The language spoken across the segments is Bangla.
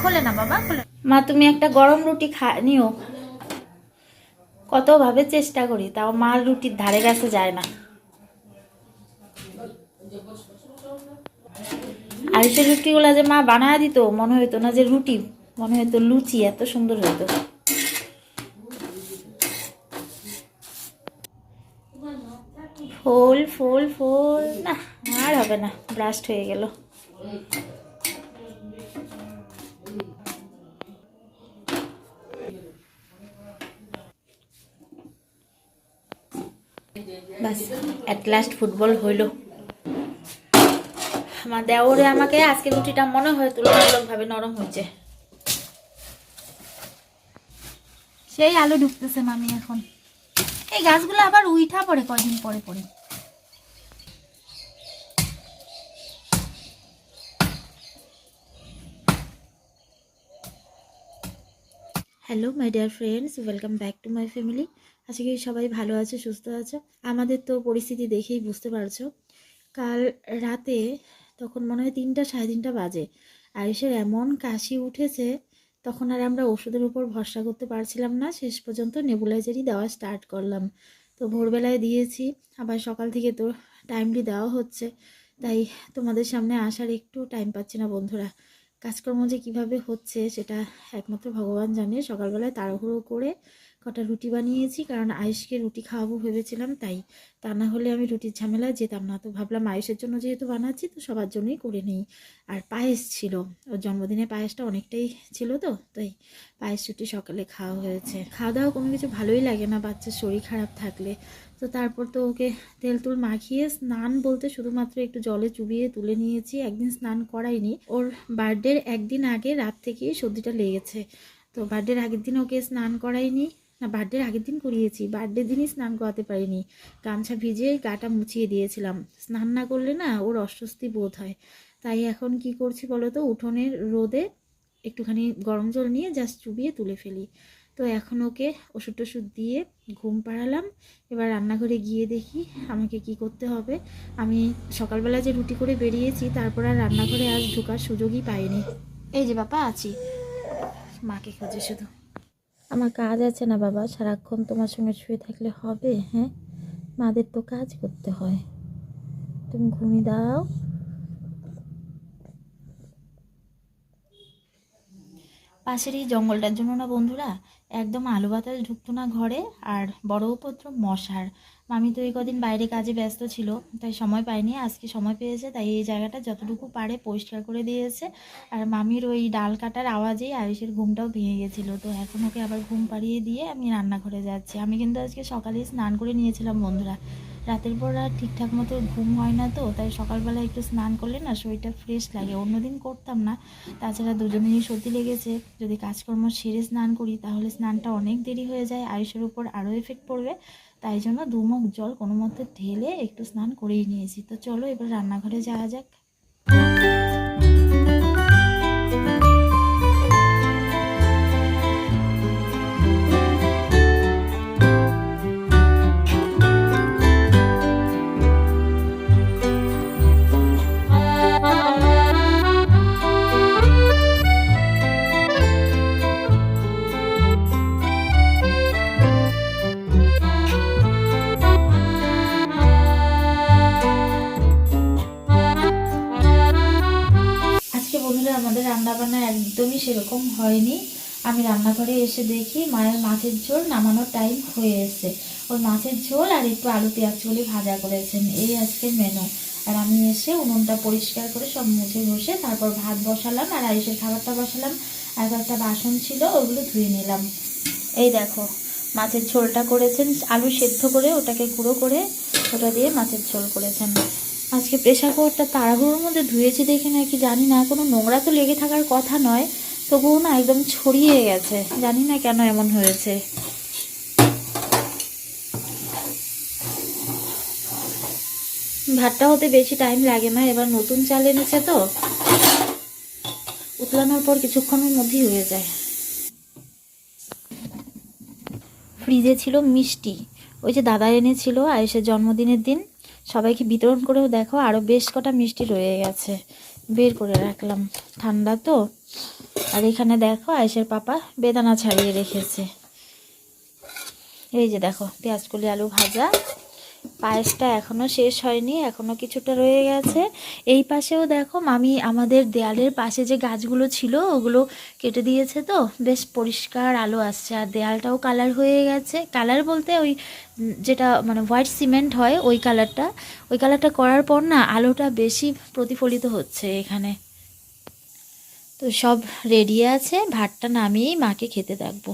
খোলে না বাবা, খোলে। মা, তুমি একটা গরম রুটি খা, নিও। কতভাবে চেষ্টা করি, তাও মা রুটির ধারে কাছে যায় না। আর সে রুটিগুলো যে মা বানায় দিত, মনে হইতো না যে রুটি, মনে হইতো লুচি, এত সুন্দর হইতো। ফুল ফুল ফুল, না, আর হবে না ব্লাস্ট হয়ে গেল। বাস অ্যাট লাস্ট ফুটবল হইল। আমার দেওরে আমাকে আজকে রুটিটা মনে হয় তুলনামূলকভাবে নরম হয়েছে সেই আলু ঢুকতেছে মামি এখন। এই গাছগুলো আবার উইঠা পড়ে কয়দিন পরে পরে hello my dear friends welcome back to my family আজকে কি সবাই ভালো আছে, সুস্থ আছে। আমাদের তো পরিস্থিতি দেখেই বুঝতে পারছ। কাল রাতে তখন মনে হয় তিনটা, সাড়ে তিনটা বাজে। আয়ুষের এমন কাশি উঠেছে, তখন আর আমরা ওষুধের উপর ভরসা করতে পারছিলাম না। শেষ পর্যন্ত নেবুলাইজারই দেওয়া স্টার্ট করলাম। তো ভোরবেলায় দিয়েছি, আবার সকাল থেকে তো টাইমলি দেওয়া হচ্ছে। তাই তোমাদের সামনে আসার একটু টাইম পাচ্ছি না বন্ধুরা। কাজকর্ম যে কীভাবে হচ্ছে সেটা একমাত্র ভগবান জানে। সকালবেলায় তাড়াহুড়ো করে কটা রুটি বানিয়েছি, কারণ আয়ুষকে রুটি খাওয়াবো ভেবেছিলাম, তাই তা না হলে আমি রুটির ঝামেলায় যেতাম না। তো ভাবলাম আয়ুষের জন্য যেহেতু বানাচ্ছি, তো সবার জন্যই করে নিই। আর পায়েস ছিল, ওর জন্মদিনে পায়েসটা অনেকটাই ছিল তো, তাই পায়েস রুটি সকালে খাওয়া হয়েছে। খাওয়া দাওয়া কোনো কিছু ভালোই লাগে না, বাচ্চার শরীর খারাপ থাকলে। তো তারপর তো ওকে তেল তুল মাখিয়ে স্নান বলতে শুধুমাত্র একটু জলে চুবিয়ে তুলে নিয়েছি, একদিন স্নান করাইনি। ওর বার্থডের একদিন আগে রাত থেকেই সর্দিটা লেগেছে। তো বার্থডের আগের দিন ওকে স্নান করাইনি না বার্থডের আগের দিন করিয়েছি। বার্থডে দিনই স্নান করাতে পারিনি। গামছা ভিজিয়ে গাটা মুছিয়ে দিয়েছিলাম। স্নান না করলে না ওর অস্বস্তি বোধ হয়। তাই এখন কি করছি বলো তো? উঠোনের রোদে একটুখানি গরম জল নিয়ে জাস্ট চুবিয়ে তুলে ফেলি। তো এখন ওকে ওষুধ টষুধ দিয়ে ঘুম পাড়ালাম। এবার রান্নাঘরে গিয়ে দেখি আমাকে কি করতে হবে। আমি সকালবেলা যে রুটি করে বেরিয়েছি, তারপর আর রান্নাঘরে আজ ঢোকার সুযোগই পাইনি। এই যে বাপা আছি। মাকে খোঁজে শুধু। আমার কাজ আছে না বাবা, সারাক্ষণ তোমার সঙ্গে শুয়ে থাকলে হবে হ্যাঁ? মাদের তো কাজ করতে হয়। তুমি ঘুমিয়ে দাও। পাশের এই জঙ্গলটার জন্য না বন্ধুরা, একদম আলু বাতাস ঢুকতো না ঘরে আর বড় উপদ্রব মশার। মামি তো এই কদিন বাইরে কাজে ব্যস্ত ছিল, তাই সময় পায়নি আজকে সময় পেয়েছে, তাই এই জায়গাটা যতটুকু পারে পরিষ্কার করে দিয়েছে। আর মামির ওই ডাল কাটার আওয়াজেই আয়ুষের ঘুমটাও ভেঙে গেছিল, তো এখন ওকে আবার ঘুম পাড়িয়ে দিয়ে আমি রান্নাঘরে যাচ্ছি। আমি কিন্তু আজকে সকালেই স্নান করে নিয়েছিলাম বন্ধুরা। রাতের পর আর ঠিকঠাক মতো ঘুম হয় না তো, তাই সকালবেলা একটু স্নান করলে না শরীরটা ফ্রেশ লাগে। অন্যদিন করতাম না। তাছাড়া দুজনেরই সর্দি লেগেছে। যদি কাজকর্ম সেরে স্নান করি, তাহলে স্নানটা অনেক দেরি হয়ে যায়। আয়ুষের উপর আরও এফেক্ট পড়বে। তাই জন্য দুমুখ জল কোনো মতে ঢেলে একটু স্নান করেই নিয়েছি। তো চলো এবার রান্নাঘরে যাওয়া যাক। সেরকম হয়নি। আমি রান্নাঘরে এসে দেখি মায়ের মাছের ঝোল নামানোর টাইম হয়ে এসেছে। ওই মাছের ঝোল আর একটু আলু পেঁয়াজ ঝোলই ভাজা করেছেন। এই আজকের মেনু আর আমি এসে উনুনটা পরিষ্কার করে সব মুছে বসে তারপর ভাত বসালাম আর আয়ুষের খাবারটা বসালাম। আর একটা বাসন ছিল, ওগুলো ধুয়ে নিলাম। এই দেখো, মাছের ঝোলটা করেছেন। আলু সেদ্ধ করে ওটাকে গুঁড়ো করে ওটা দিয়ে মাছের ঝোল করেছেন। আজকে প্রেশার কুকারটা তাড়াহুড়োর মধ্যে ধুয়েছি দেখে নাকি জানি না। কোনো নোংরা তো লেগে থাকার কথা নয়। তবুও না একদম ছড়িয়ে গেছে। জানি না কেন এমন হয়েছে। ভাতটা হতে বেশি টাইম লাগে না, এবার নতুন চাল এনেছে তো। উতলানোর পর কিছুক্ষণের মধ্যেই হয়ে যায়। ফ্রিজে ছিল মিষ্টি। ওই যে দাদা এনেছিল আয়েসের জন্মদিনের দিন। সবাইকে বিতরণ করেও দেখো আরও বেশ কটা মিষ্টি রয়ে গেছে। বের করে রাখলাম। ঠান্ডা তো। আর এখানে দেখো আয়েসের পাপা বেদানা ছাড়িয়ে রেখেছে। এই যে দেখো, পেঁয়াজকলি আলু ভাজা। পায়েসটা এখনও শেষ হয়নি এখনও কিছুটা রয়ে গেছে। এই পাশেও দেখো মামি আমাদের দেয়ালের পাশে যে গাছগুলো ছিল, ওগুলো কেটে দিয়েছে তো। বেশ পরিষ্কার আলো আসছে, আর দেয়ালটাও কালার হয়ে গেছে। কালার বলতে ওই যেটা মানে হোয়াইট সিমেন্ট হয়, ওই কালারটা ওই কালারটা করার পর না আলোটা বেশি প্রতিফলিত হচ্ছে এখানে। তো সব রেডি আছে, ভাতটা নামিয়েই মাকে খেতে দেখব।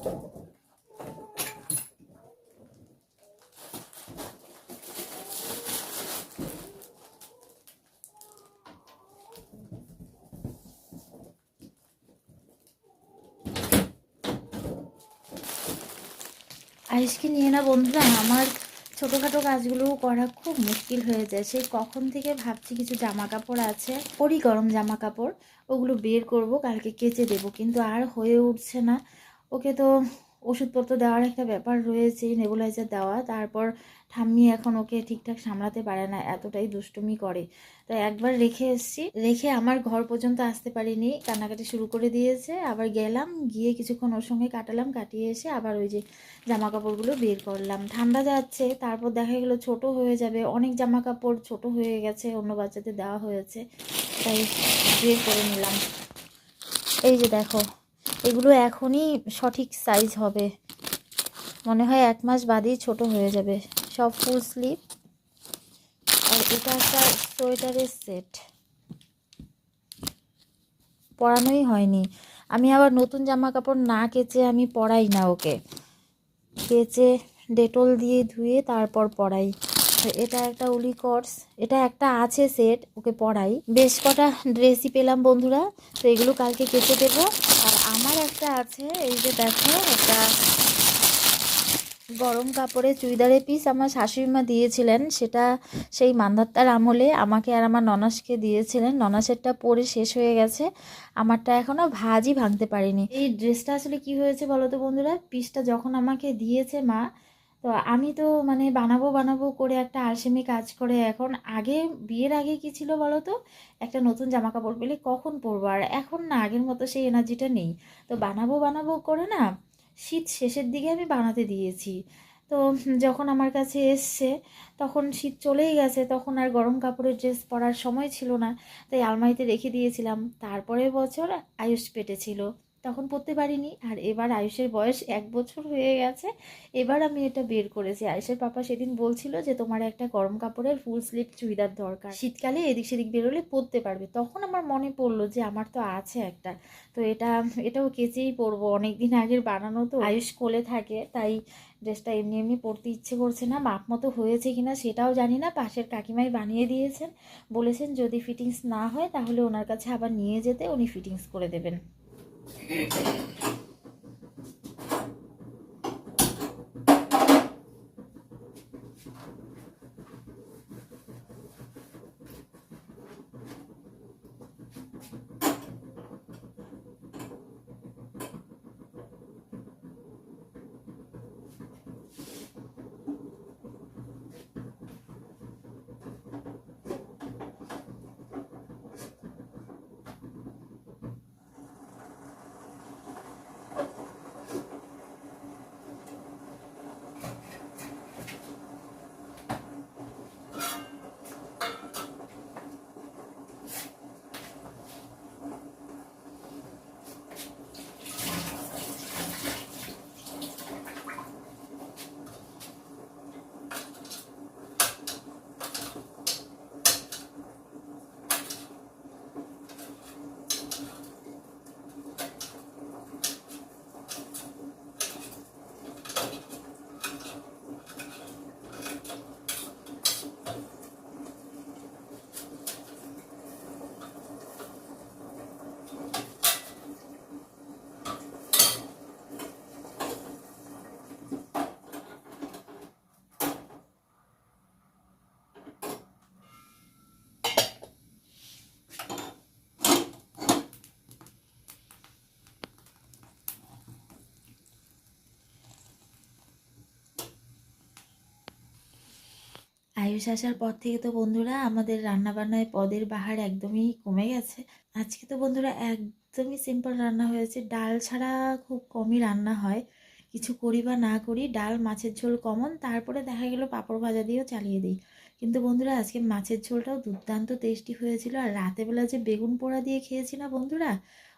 আইসকে নিয়ে না বন্ধুরা, আমার ছোটোখাটো কাজগুলো করা খুব মুশকিল হয়ে যায়। সেই কখন থেকে ভাবছি কিছু জামা কাপড় আছে, পরি গরম জামা কাপড় ওগুলো বের করব, কালকে কেচে দেব। কিন্তু আর হয়ে উঠছে না। ওকে তো ওষুধপত্র দেওয়ার একটা ব্যাপার রয়েছে নেবুলাইজার দেওয়া। তারপর ঠাম্মি এখন ওকে ঠিকঠাক সামলাতে পারে না, এতটাই দুষ্টুমি করে। তো একবার রেখে এসেছি। রেখে আমার ঘর পর্যন্ত আসতে পারিনি। কান্নাকাটি শুরু করে দিয়েছে। আবার গেলাম, গিয়ে কিছুক্ষণ ওর সঙ্গে কাটালাম, কাটিয়ে এসে আবার ওই যে জামা কাপড়গুলো বের করলাম। ঠান্ডা যাচ্ছে, তারপর দেখা গেলো ছোট হয়ে যাবে। অনেক জামা কাপড় ছোট হয়ে গেছে, অন্য বাচ্চাদের দেওয়া হয়েছে। তাই বের করে নিলাম। এই যে দেখো এগুলো এখনই সঠিক সাইজ হবে। মনে হয় এক মাস বাদেই ছোট হয়ে যাবে। সব ফুল স্লিভ আর এটা একটা সোয়েটারের সেট পরানোই হয়নি। আমি আবার নতুন জামা কাপড় না কেচে আমি পরাই না ওকে। কেচে ডেটল দিয়ে ধুয়ে তারপর পরাই। তো এটা একটা উলি এটা একটা আছে সেট, ওকে পরাই বেশ কটা ড্রেসই পেলাম বন্ধুরা, তো এগুলো কালকে কেটে দেবো। আর আমার একটা আছে, এই যে দেখো, একটা গরম কাপড়ে চুড়িদারের পিস আমার শাশুড়িমা দিয়েছিলেন, সেটা সেই মান্ধাত্তার আমলে আমাকে আর আমার ননাসকে দিয়েছিলেন। ননাসেরটা পরে শেষ হয়ে গেছে, আমারটা এখনও ভাজই ভাঙতে পারিনি। এই ড্রেসটা আসলে কি হয়েছে বলো তো বন্ধুরা? পিসটা যখন আমাকে দিয়েছে মা তো আমি তো মানে বানাবো বানাবো করে একটা আলসেমি কাজ করে এখন আগে, বিয়ের আগে কি ছিল বলো তো একটা নতুন জামা কাপড় পেলে কখন পরবো? আর এখন না, আগের মতো সেই এনার্জিটা নেই। তো বানাবো বানাবো করে না, শীত শেষের দিকে আমি বানাতে দিয়েছি। তো যখন আমার কাছে এসছে, তখন শীত চলেই গেছে, তখন আর গরম কাপড়ের ড্রেস পরার সময় ছিল না। তাই আলমারিতে রেখে দিয়েছিলাম। তারপরের বছর আয়ুষ পেটে ছিল তখন পরতে পারিনি। আর এবার আয়ুষের বয়স এক বছর হয়ে গেছে। এবার আমি এটা বের করেছি। আয়ুষের পাপা সেদিন বলছিল যে, তোমার একটা গরম কাপড়ের ফুল স্লিভ চুড়িদার দরকার। শীতকালে এদিক সেদিক বেরোলে পরতে পারবে। তখন আমার মনে পড়ল যে, আমার তো আছে একটা। তো এটা, এটাও কেচেই পরবো। অনেক দিন আগের বানানো তো। আয়ুষ কোলে থাকে, তাই ড্রেসটা এমনি এমনি পরতে ইচ্ছে করছে না। মাপ মতো হয়েছে কিনা সেটাও জানি না। পাশের কাকিমাই বানিয়ে দিয়েছেন। বলেছেন, যদি ফিটিংস না হয়, তাহলে ওনার কাছে আবার নিয়ে যেতে। উনি ফিটিংস করে দেবেন। thank you আয়ুষ আসার পর থেকে তো বন্ধুরা আমাদের রান্নাবান্নায় পদের বাহার একদমই কমে গেছে। আজকে তো বন্ধুরা একদমই সিম্পল রান্না হয়েছে। ডাল ছাড়া খুব কমই রান্না হয়। কিছু করি বা না করি, ডাল, মাছের ঝোল কমন তারপরে দেখা গেল পাঁপড় ভাজা দিয়েও চালিয়ে দিই। কিন্তু বন্ধুরা আজকে মাছের ঝোলটাও দুর্দান্ত টেস্টি হয়েছিল। আর রাতেবেলা যে বেগুন পোড়া দিয়ে খেয়েছি না বন্ধুরা,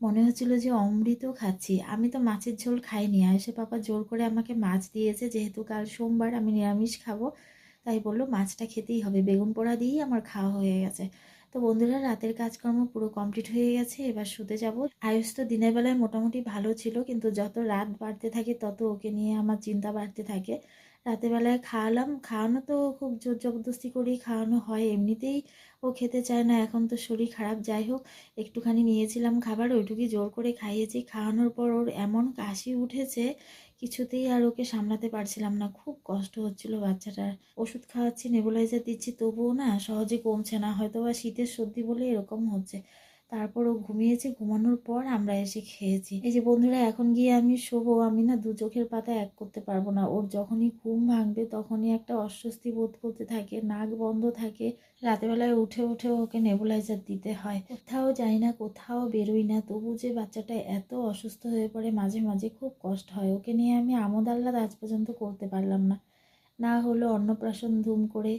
মনে হচ্ছিল যে অমৃত খাচ্ছি। আমি তো মাছের ঝোল খাইনি। আয়ুষে পাপা জোর করে আমাকে মাছ দিয়েছে, যেহেতু কাল সোমবার আমি নিরামিষ খাব। তাই বলল, মাছটা খেতেই হবে। বেগুন পোড়া দিয়েই আমার খাওয়া হয়ে গেছে। তো বন্ধুরা, রাতের কাজকর্ম পুরো কমপ্লিট হয়ে গেছে। এবার শুতে যাব। আয়ুষ তো দিনের বেলায় মোটামুটি ভালো ছিল, কিন্তু যত রাত বাড়তে থাকে, তত ওকে নিয়ে আমার চিন্তা বাড়তে থাকে। রাতের বেলায় খাওয়ালাম। খাওয়ানো তো খুব জোর জবরদস্তি করেই খাওয়ানো হয়। এমনিতেই ও খেতে চায় না, এখন তো শরীর খারাপ। যাই হোক, একটুখানি নিয়েছিলাম খাবার, ওইটুকুই জোর করে খাইয়েছি। খাওয়ানোর পর ওর এমন কাশি উঠেছে, কিছুতেই আর ওকে সামলাতে পারছিলাম না। খুব কষ্ট হচ্ছিল বাচ্চাটার। ওষুধ খাওয়াচ্ছি, নেবুলাইজার দিচ্ছি, তবুও না সহজে কমছে না। হয়তো বা শীতের সর্দি বলে এরকম হচ্ছে। তারপর ও ঘুমিয়েছে, ঘুমানোর পর আমরা এসে খেয়েছি। এই যে বন্ধুরা, এখন গিয়ে আমি শোবো, আমি না দু চোখের পাতা এক করতে পারব না। ওর যখনই ঘুম ভাঙবে তখনই একটা অস্বস্তি বোধ করতে থাকে, নাক বন্ধ থাকে। রাতেবেলায় উঠে উঠে ওকে নেবুলাইজার দিতে হয়। কোথাও যাই না, কোথাও বেরোই না। তবু যে বাচ্চাটা এত অসুস্থ হয়ে পড়ে, মাঝে মাঝে খুব কষ্ট হয়। ওকে নিয়ে আমি আমোদ আহ্লাদ আজ পর্যন্ত করতে পারলাম না। না হলো অন্নপ্রাশন ধুম করে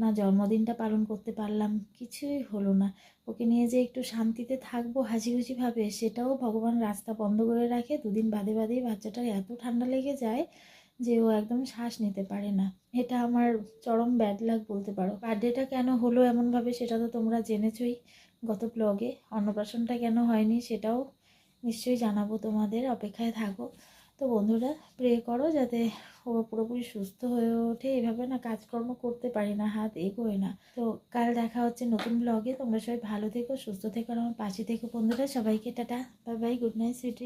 না, জন্মদিনটা পালন করতে পারলাম, কিছুই হলো না। ওকে নিয়ে যে একটু শান্তিতে থাকব হাসি সেটাও ভগবান রাস্তা বন্ধ করে রাখে। দুদিন বাদে বাদেই বাচ্চাটার এত ঠান্ডা লেগে যায় যে ও একদম শ্বাস নিতে পারে না। এটা আমার চরম ব্যাড লাগ বলতে পারো। বার্থডেটা কেন হলো এমনভাবে সেটা তো তোমরা জেনেছই গত ব্লগে অন্নপ্রাশনটা কেন হয়নি সেটাও নিশ্চয়ই জানাব তোমাদের, অপেক্ষায় থাকো। তো বন্ধুরা প্রে করো যাতে ও পুরোপুরি সুস্থ হয়ে ওঠে। এভাবে না কাজকর্ম করতে পারি না, হাত এগোয় না। তো কাল দেখা হচ্ছে নতুন ব্লগে তোমরা সবাই ভালো থেকো, সুস্থ থেকো আমার পাশে থেকো বন্ধুরা। সবাইকে tata bye bye good night sweetie